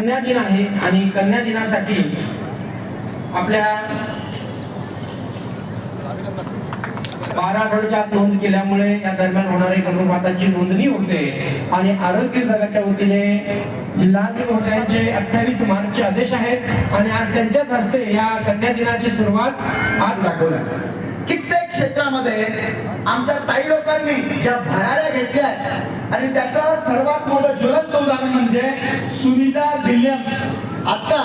कन्या दिन आहे आणि कन्या दिनासाठी आपल्या बारा आठवड्याच्या नोंद केल्यामुळे या दरम्यान होणारी गर्भपाताची नोंदणी होते आणि आरोग्य विभागाच्या वतीने जिल्हा महोदयांचे अठ्ठावीस मार्चचे आदेश आहेत आणि आज त्यांच्याच हस्ते या कन्या दिनाची सुरुवात आज दाखवल्या क्षेत्रामध्ये आमच्या ताई लोकांनी ज्या भराऱ्या घेतल्या आहेत आणि त्याचं सर्वात मोठं ज्वलंत उदाहरण म्हणजे सुनीता विल्यम्स. आता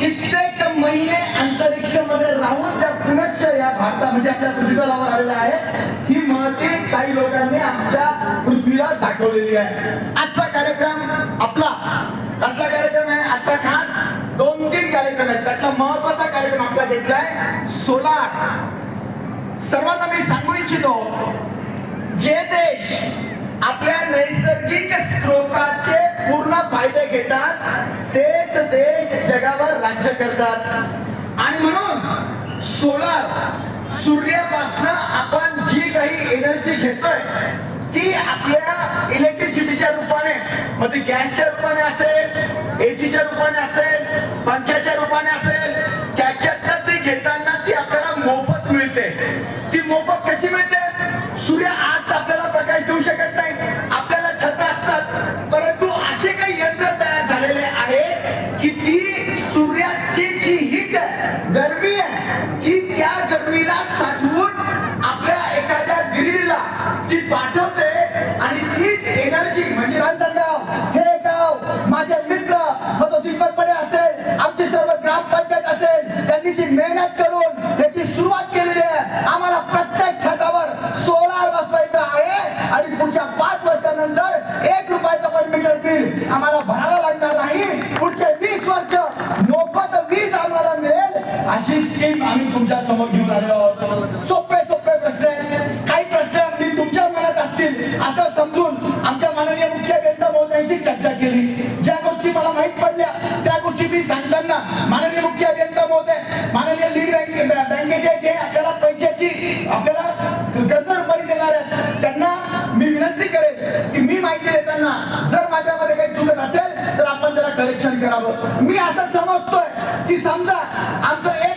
कित्येक महिने अंतरिक्षामध्ये राहून त्या पुनश्च या भारता म्हणजे आपल्या पृथ्वीतलावर आलेल्या आहेत ही महती काही लोकांनी आमच्या पृथ्वीला दाखवलेली आहे. आजचा कार्यक्रम आपला कसला कार्यक्रम आहे आजचा खास दोन तीन कार्यक्रम आहेत त्यातला महत्त्वाचा कार्यक्रम आपला घेतलाय सोलार सर्वांना मी सांगू इच्छितो जे देश आपल्या नैसर्गिक स्रोताचे पूर्ण फायदे घेतात तेच देश जगावर राज्य करतात. आणि म्हणून सोलार सूर्यापासून आपण जी काही एनर्जी घेतोय ती आपल्या इलेक्ट्रिसिटीच्या रूपाने मग ती गॅसच्या रूपाने असेल एसीच्या रूपाने असेल पंख्याच्या गर्मी आहे. की त्या गर्मीला साठवून आपल्या एखाद्या गिरीला ती पाठवते आणि तीच एनर्जी म्हणजे रांजणगाव हे गाव माझे मित्र मग तो दीपकपणे असेल आमची सर्व ग्रामपंचायत असेल त्यांनी जी मेहनत करून त्याची सुरुवात केलेली आहे आम्हाला प्रत्येक छतावर सोलार बसवायचं आहे आणि पुढच्या पाच वर्षानंतर एक रुपयाचं पण मीटर बिल आम्हाला भरा लागणार नाही पुढचे वीस वर्ष मोफत वीज आम्हाला मिळेल अशी स्कीम आम्ही तुमच्यासमोर घेऊन आलेलो आहोत. सोपे सोपे प्रश्न आहेत. काही प्रश्न अगदी तुमच्या मनात असतील. असं समजून आमच्या माननीय मुख्य अभियंता महोदयांशी चर्चा केली. ज्या गोष्टी मला माहीत पडल्या त्या गोष्टी मी सांगताना माननीय मुख्य अभियंता महोदय माननीय लीड बँक बँकेचे जे आपल्याला पैशाची आपल्याला कर्जरुपारी देणार आहेत त्यांना मी विनंती करेल की मी माहिती देताना जर माझ्यामध्ये काही चुकत असेल तर आपण त्याला करेक्शन करावं. मी असं समजतोय की समजा आमचं एक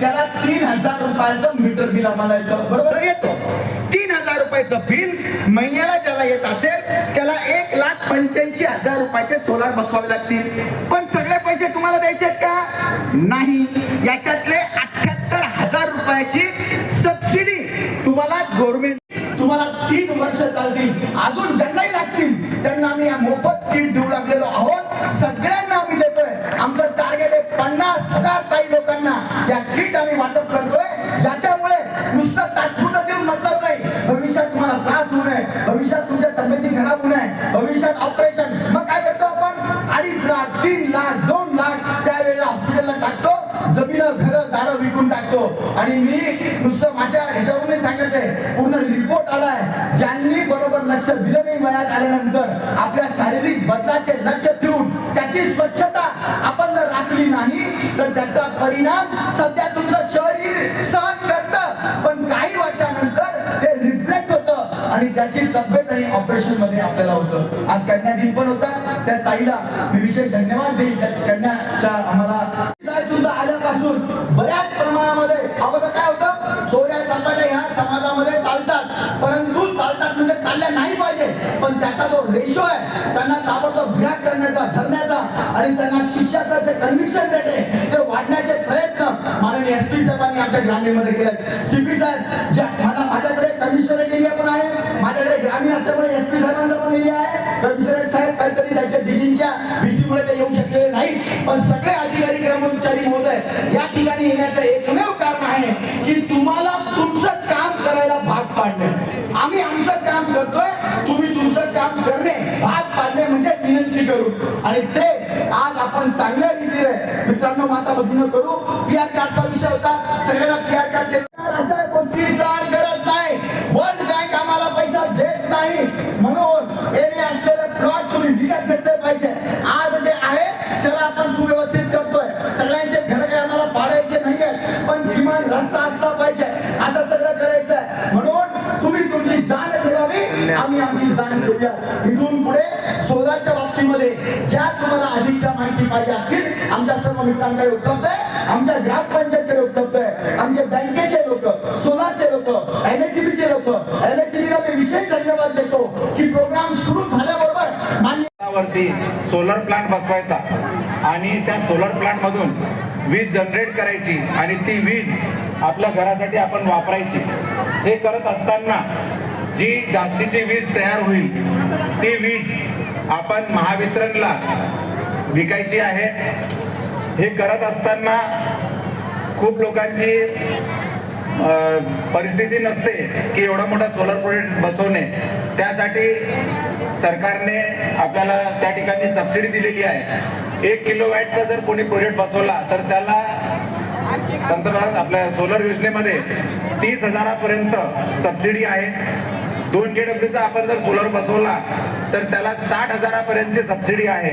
त्याला तीन हजार रुपयाचं मीटर बिल आम्हाला येतं. बरोबर? येतो. तीन हजार रुपयाचं बिल महिन्याला ज्याला येत असेल त्याला एक लाख पंच्याऐंशी हजार रुपयाचे सोलार बसवावे लागतील. पण सगळे पैसे तुम्हाला द्यायचे आहेत का? नाही. याच्यातले अठ्याहत्तर हजार रुपयाची सबसिडी तुम्हाला गव्हर्नमेंट तुम्हाला तीन वर्ष चालतील. अजून ज्यांनाही लागतील त्यांना आम्ही या मोफत किट देऊ लागलेलो आहोत. या किट आम्ही वाटप करतोय. ज्याच्यामुळे नुसतं तात्पुरतं देऊन मतलब नाही. भविष्यात तुम्हाला त्रास होऊ नये. भविष्यात तुमच्या तब्येती खराब होऊ नये. भविष्यात ऑपरेशन मग काय करतो आपण? अडीच लाख तीन लाख दोन लाख त्यावेळेला हॉस्पिटलला टाकतो. जमीन घर दारं विकून टाकतो. आणि मी नुसतं माझ्या ह्याच्यावरून सांगत. आहे पूर्ण रिपोर्ट आलाय. ज्यांनी बरोबर लक्ष दिलं नाही वयात आल्यानंतर आपल्या शारीरिक बदलाचे लक्ष ठेवून त्याची स्वच्छता आपण नाही तर त्याचा परिणाम सध्या तुमचं शरीर सहन करतं. पण काही वर्षानंतर ते रिफ्लेक्ट होतं आणि त्याची तब्येत आणि ऑपरेशनमध्ये आपल्याला होतं. आज कन्या दिन पण होता त्या ताईला मी विशेष धन्यवाद देईल त्या कन्याच्या आम्हाला सुद्धा आल्यापासून बऱ्याच प्रमाणामध्ये अगोदर काय होतं? चोऱ्या चपाट्या ह्या समाजामध्ये चालतात. परंतु चालतात म्हणजे चालल्या नाही पाहिजे. पण त्याचा जो रेशो आहे त्यांना ताबडतोब विराट करण्याचा धरण्याचा आणि त्यांना शिक्षा जे कन्व्हिक्शन देते. ते वाढण्याचे प्रयत्न माननीय एस पी साहेबांनी आमच्या ग्रामीणमध्ये केले सीपी साहेब ज्या मला माझ्याकडे कमिशनरेट एरिया पण आहे माझ्याकडे ग्रामीण असल्यामुळे एस पी साहेबांचा पण एरिया आहे. कमिशनरेट साहेब काहीतरी त्यांच्या डिजींच्या बीसी ते येऊ शकलेले नाही पण सगळे अधिकारी कर्मचारी महोदय या ठिकाणी येण्याचं एकमेव कारण आहे की तुम्हाला तुमचं काम करायला भाग पाडणे. आम्ही आमचं काम करतोय तुम्ही तुमचं काम करणे भाग पाडणे म्हणजे विनंती करू आणि ते आज आपण चांगल्या रीतीने मित्रांनो माता भगिनी करू. पी आर कार्डचा विषय होता. सगळ्यांना पी आर कार्ड देत गोष्टी करत नाही. वर्ल्ड बँक आम्हाला पैसा देत नाही. आमची जाण ठेवूया इथून पुढे सोलारच्या बाबतीमध्ये ज्या तुम्हाला अधिकच्या माहिती पाहिजे असतील आमच्या सर्व मित्रांकडे उपलब्ध आहे. आमच्या ग्रामपंचायतकडे उपलब्ध आहे. आमचे बँकेचे लोक सोलारचे लोक एनएसीबीचे लोक एनएसीबीला मी विशेष धन्यवाद देतो की प्रोग्राम सुरू झाल्याबरोबर मान्य सोलर प्लांट बसवायचा आणि त्या सोलर प्लांट मधून वीज जनरेट करायची आणि ती वीज आपल्या घरासाठी आपण वापरायची. हे करत असताना जी जास्तीची वीज तयार होईल ती वीज आपण महावितरणला विकायची आहे. हे करत असताना खूप लोकांची परिस्थिती नसते की एवढा मोठा सोलर प्रोजेक्ट बसवणे त्यासाठी सरकारने आपल्याला त्या ठिकाणी सबसिडी दिलेली आहे. एक किलो वॅटचा जर कोणी प्रोजेक्ट बसवला तर त्याला पंतप्रधान आपल्या सोलर योजनेमध्ये तीस हजारापर्यंत सबसिडी आहे. दोन के डब्ल्यूचा आपण जर सोलर बसवला तर त्याला साठ हजारापर्यंतची सबसिडी आहे.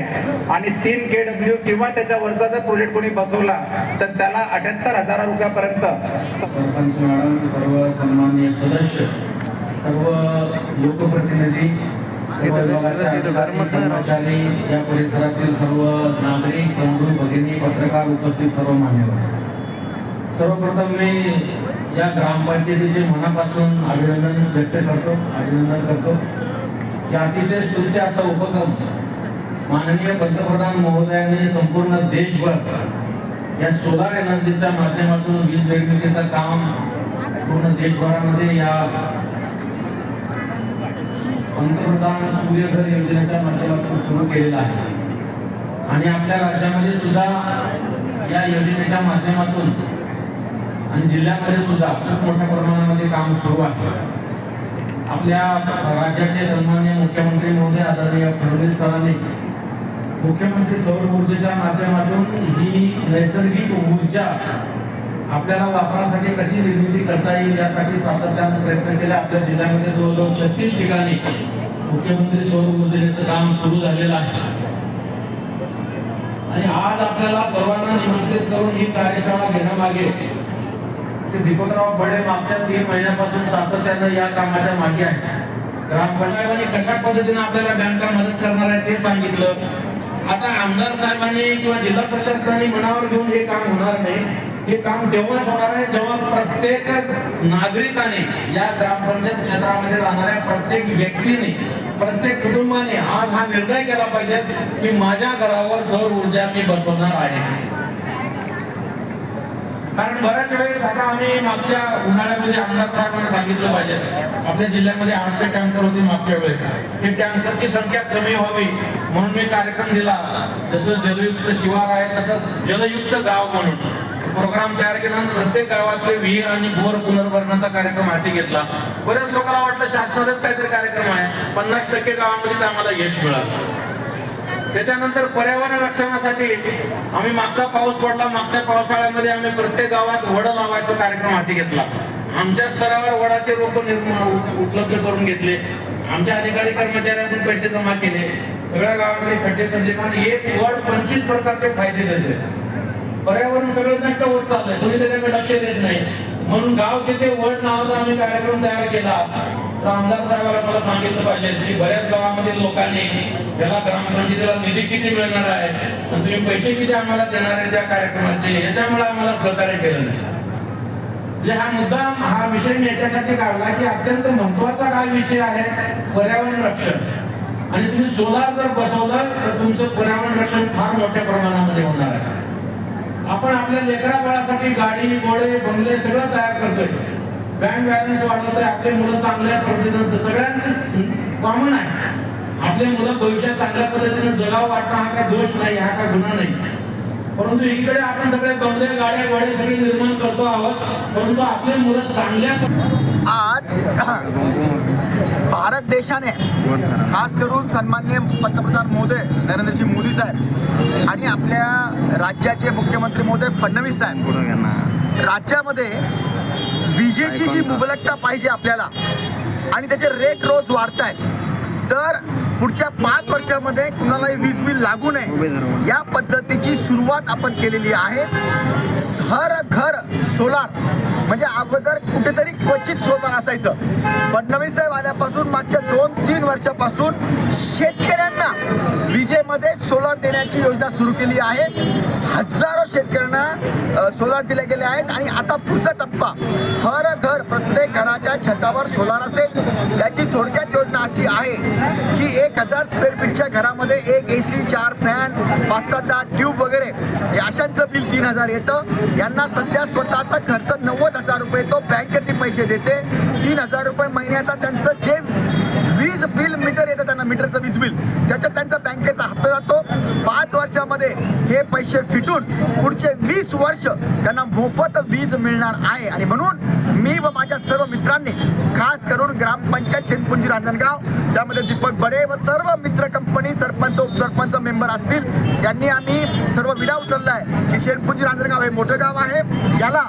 आणि तीन के डब्ल्यू किंवा त्याच्यावरचा जर प्रोजेक्ट कोणी बसवला तर त्याला अठ्याहत्तर हजार रुपयापर्यंत. सरपंच मॅडम सर्व सन्माननीय सदस्य सर्व लोकप्रतिनिधी कर्मचारी या परिसरातील सर्व नागरिक बंधू भगिनी पत्रकार उपस्थित सर्व मान्यवर सर्वप्रथम मी या ग्रामपंचायतीचे मनापासून अभिनंदन व्यक्त करतो अभिनंदन करतो. की अतिशय स्तुत्य असा उपक्रम माननीय पंतप्रधान महोदयांनी संपूर्ण देशभर या सोलार एनर्जीच्या माध्यमातून वीज निर्मितीचं काम पूर्ण देशभरामध्ये या पंतप्रधान सूर्यघर योजनेच्या माध्यमातून सुरू केलेलं आहे. आणि आपल्या राज्यामध्ये सुद्धा या योजनेच्या माध्यमातून आणि जिल्ह्यामध्ये सुद्धा खूप मोठ्या प्रमाणामध्ये काम सुरू आहे. आपल्या राज्याचे सन्मान्य मुख्यमंत्री महोदय आदरणीय फडणवीस सरांनी मुख्यमंत्री सौर ऊर्जेच्या माध्यमातून ही नैसर्गिक ऊर्जा आपल्याला वापरासाठी कशी निर्मिती करता येईल यासाठी सातत्यानं प्रयत्न केले. आपल्या जिल्ह्यामध्ये जवळजवळ छत्तीस ठिकाणी मुख्यमंत्री सौर ऊर्जेचं काम सुरू झालेलं आहे. आणि आज आपल्याला सर्वांना निमंत्रित करून ही कार्यशाळा घेण्यामागे ते दीपकराव बडे मागच्या तीन महिन्यापासून सातत्यानं या कामाच्या मागे आहे ग्रामपंचायतीने कशा पद्धतीने आपल्याला बँका मदत करणार आहे ते सांगितलं. आता आमदार साहेबांनी किंवा जिल्हा प्रशासनाने मनावर घेऊन हे काम होणार नाही. हे काम तेव्हाच होणार आहे जेव्हा प्रत्येक नागरिकाने या ग्रामपंचायत क्षेत्रामध्ये राहणाऱ्या प्रत्येक व्यक्तीने प्रत्येक कुटुंबाने आज हा निर्णय केला पाहिजे की माझ्या घरावर सौर ऊर्जा मी बसवणार आहे. कारण बऱ्याच वेळेस आता आम्ही मागच्या उन्हाळ्यामध्ये आमदार साहेबांना सांगितलं पाहिजे. आपल्या जिल्ह्यामध्ये आठशे टँकर होते मागच्या वेळेस. हे टँकरची संख्या कमी व्हावी म्हणून मी कार्यक्रम दिला. जसं जलयुक्त शिवार आहे तसं जलयुक्त गाव म्हणून. प्रोग्राम तयार केला प्रत्येक गावातले विहीर आणि बोर पुनर्भरणाचा कार्यक्रम हाती घेतला. बऱ्याच लोकांना वाटलं शासनातच काहीतरी कार्यक्रम आहे. पन्नास टक्के गावामध्ये आम्हाला यश मिळालं. त्याच्यानंतर पर्यावरण रक्षणासाठी आम्ही मागचा पाऊस पडला. मागच्या पावसाळ्यामध्ये आम्ही प्रत्येक गावात वड लावायचा कार्यक्रम हाती घेतला. आमच्या स्तरावर वडाचे रोप निर्माण उपलब्ध करून घेतले. आमच्या अधिकारी कर्मचाऱ्यांकडून पैसे जमा केले. सगळ्या गावामध्ये खड्डे खड्डे कारण एक वड पंचवीस प्रकारचे फायदे झाले. पर्यावरण सगळं नष्ट होत चाललंय. तुम्ही त्याच्याकडे लक्ष देत नाही. म्हणून गाव तिथे वड नावाचा आम्ही कार्यक्रम तयार केला. तर आमदार साहेबांना मला सांगितलं पाहिजे की बऱ्याच गावामध्ये लोकांनी त्याला ग्रामपंचायतीला निधी किती मिळणार आहे आणि तुम्ही पैसे किती आम्हाला देणार आहे त्या कार्यक्रमाचे याच्यामुळे आम्हाला सहकार्य केलं नाही. म्हणजे हा मुद्दा हा विषय मी याच्यासाठी काढला की अत्यंत महत्त्वाचा काय विषय आहे पर्यावरण रक्षण. आणि तुम्ही सोलार जर बसवलं तर तुमचं पर्यावरण रक्षण फार मोठ्या प्रमाणामध्ये होणार आहे. आपण आपल्या लेकरा बाळासाठी गाडी घोडे बंगले सगळं तयार करतोय. बँक बॅलन्स वाढवतोय आपले मुलं चांगल्या पद्धतीनं सगळ्यांचं कॉमन आहे. आपले मुलं भविष्यात चांगल्या पद्धतीने जगावं वाटणं हा काय दोष नाही हा काय गुन्हा नाही. परंतु एकीकडे आपण सगळे बंगले गाड्या घोडे सगळे निर्माण करतो आहोत. परंतु आपले मुलं चांगल्या आज भारत देशाने खास करून सन्मान्य पंतप्रधान महोदय नरेंद्रजी मोदी साहेब आणि आपल्या राज्याचे मुख्यमंत्री महोदय फडणवीस साहेब राज्यामध्ये विजेची जी मुबलकता पाहिजे आपल्याला आणि त्याचे रेट रोज वाढत आहेत तर पुढच्या पाच वर्षामध्ये कुणालाही वीज बिल लागू नये. या पद्धतीची सुरुवात आपण केलेली आहे. हर घर सोलार. म्हणजे अगोदर कुठेतरी क्वचित सोलार असायचं. फडणवीस साहेब आल्यापासून मागच्या दोन तीन वर्षापासून शेतकऱ्यांना विजेमध्ये सोलार देण्याची योजना सुरू केली आहे. हजारो शेतकऱ्यांना सोलार दिले गेले आहेत. आणि आता पुढचा टप्पा हर घर प्रत्येक घराच्या छतावर सोलार असेल. त्याची थोडक्यात योजना अशी आहे की एक हजार स्क्वेअर फीटच्या घरामध्ये एक ए सी चार फॅन पाच सात दहा ट्यूब वगैरे. हे अशांचं बिल तीन हजार येतं. यांना सध्या स्वतःचा खर्च नव्वद हजार रुपये तो बँक पैसे देते? तीन हजार रुपये महिन्याचा त्यांचं जे वीज बिल मीटर येतं त्यांना मीटरचं वीज बिल त्याच्यात त्यांचा बँकेचा हप्ता जातो. पाच वर्षामध्ये हे पैसे फिटून पुढचे वीस वर्ष त्यांना मोफत वीज मिळणार आहे. आणि म्हणून मी व माझ्या सर्व मित्रांनी खास करून ग्रामपंचायत शेणपुंजी रांजणगाव त्यामध्ये दीपक बडे व सर्व मित्र कंपनी सरपंच उपसरपंच मेंबर असतील यांनी आम्ही सर्व विडा उचलला आहे की शेणपुंजी रांजणगाव हे मोठं गाव आहे. याला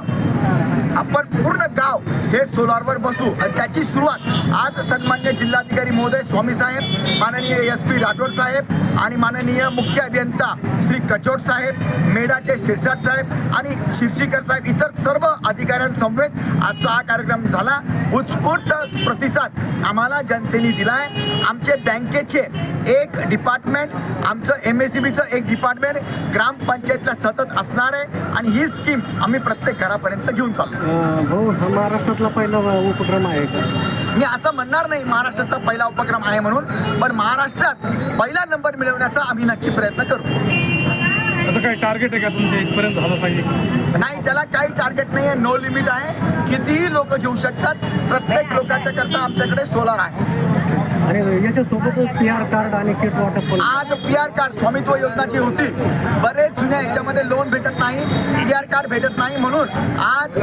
आपण पूर्ण गाव हे सोलारवर बसू. आणि त्याची सुरुवात आज सन्मान्य जिल्हाधिकारी महोदय स्वामी साहेब माननीय एस पी राठोड साहेब आणि माननीय मुख्य अभियंता श्री कचोड साहेब मेडाचे शिरसाट साहेब आणि शिरशीकर साहेब इतर सर्व अधिकाऱ्यांसमवेत आजचा हा कार्यक्रम झाला. उत्स्फूर्त प्रतिसाद आम्हाला जनतेने दिलाय. आमचे बँकेचे एक डिपार्टमेंट आमचं एम एस सी बीचं एक डिपार्टमेंट ग्रामपंचायतला सतत असणार आहे आणि ही स्कीम आम्ही प्रत्येक घरापर्यंत घेऊन चाललो. भाऊ हा महाराष्ट्रातला पहिला उपक्रम आहे का? मी असं म्हणणार नाही महाराष्ट्राचा पहिला उपक्रम आहे म्हणून पण महाराष्ट्रात पहिला नंबर मिळवण्याचा आम्ही नक्की प्रयत्न करू. असं काही टार्गेट आहे का तुमचं इथपर्यंत झालं पाहिजे? नाही त्याला काही टार्गेट नाही आहे नो लिमिट आहे. कितीही लोक घेऊ शकतात प्रत्येक लोकांच्या करता आमच्याकडे सोलार आहे. आणि याच्यासोबतच पी आर कार्ड आणि किट वाटप पण. आज पी आर कार्ड स्वामित्व योजना जी होती. बरेच जुन्या याच्यामध्ये लोन भेटत नाही पी आर कार्ड भेटत नाही म्हणून आज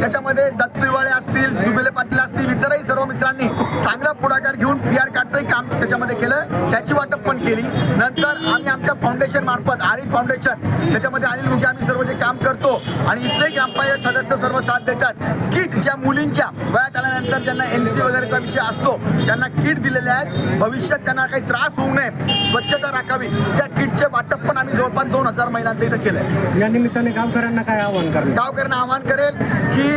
त्याच्यामध्ये दत्तुवाळे असतील दुबेले पाटील असतील इतरही सर्व मित्रांनी चांगला पुढाकार घेऊन पी आर कार्डचंही काम त्याच्यामध्ये केलं. त्याची वाटप पण केली. नंतर आम्ही आमच्या फाउंडेशन मार्फत आरिफ फाउंडेशन त्याच्यामध्ये अनिल गुगे आम्ही सर्व जे काम करतो आणि इथले ग्रामपंचायत सदस्य सर्व साथ देतात. किट ज्या मुलींच्या वयात आल्यानंतर ज्यांना एम सी वगैरेचा विषय असतो त्यांना किट दिलेल्या आहेत. भविष्यात त्यांना काही त्रास होऊ नये. स्वच्छता राखावी. त्या किटचे वाटप पण आम्ही जवळपास दोन हजार महिलांचं इथं केलंय. या निमित्ताने गावकऱ्यांना काय आवाहन करणार? गावकऱ्यांना आवाहन करेल की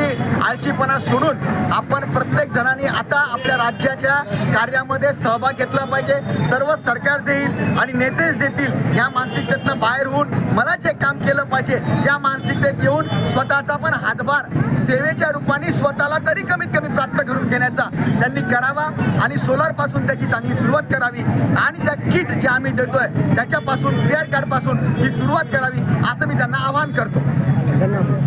आळशीपणा सोडून आपण प्रत्येक जणांनी आता आपल्या राज्याच्या कार्यामध्ये सहभाग घेतला पाहिजे. सर्व सरकार देईल आणि नेतेच देतील या मानसिकतेतनं बाहेर होऊन मला जे काम केलं पाहिजे त्या मानसिकतेत येऊन स्वतःचा पण हातभार सेवेच्या रूपाने स्वतःला तरी कमीत कमी प्राप्त करून घेण्याचा त्यांनी करावा आणि सोलार त्याची चांगली सुरुवात करावी आणि त्या किट जे आम्ही देतोय त्याच्यापासून पी आर कार्डपासून ही सुरुवात करावी असं मी त्यांना आवाहन करतो. धन्यवाद.